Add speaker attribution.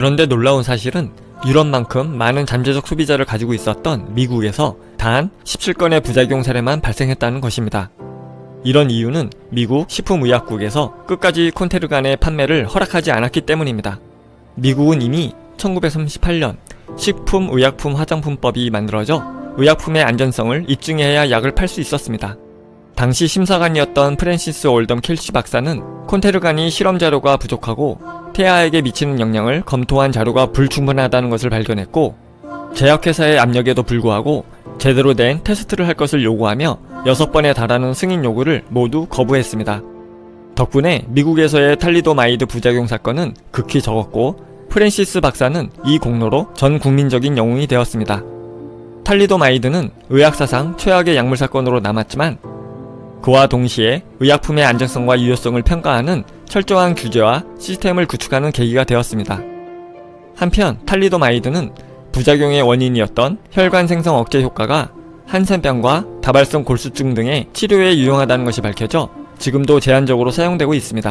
Speaker 1: 그런데 놀라운 사실은 유럽만큼 많은 잠재적 소비자를 가지고 있었던 미국에서 단 17건의 부작용 사례만 발생했다는 것입니다. 이런 이유는 미국 식품의약국에서 끝까지 콘테르간의 판매를 허락하지 않았기 때문입니다. 미국은 이미 1938년 식품의약품 화장품법이 만들어져 의약품의 안전성을 입증해야 약을 팔 수 있었습니다. 당시 심사관이었던 프랜시스 올덤 켈시 박사는 콘테르간이 실험 자료가 부족하고 태아에게 미치는 영향을 검토한 자료가 불충분하다는 것을 발견했고 제약회사의 압력에도 불구하고 제대로 된 테스트를 할 것을 요구하며 6번에 달하는 승인 요구를 모두 거부했습니다. 덕분에 미국에서의 탈리도마이드 부작용 사건은 극히 적었고 프랜시스 박사는 이 공로로 전 국민적인 영웅이 되었습니다. 탈리도마이드는 의학사상 최악의 약물 사건으로 남았지만 그와 동시에 의약품의 안정성과 유효성을 평가하는 철저한 규제와 시스템을 구축하는 계기가 되었습니다. 한편 탈리도마이드는 부작용의 원인이었던 혈관 생성 억제 효과가 한센병과 다발성 골수증 등의 치료에 유용하다는 것이 밝혀져 지금도 제한적으로 사용되고 있습니다.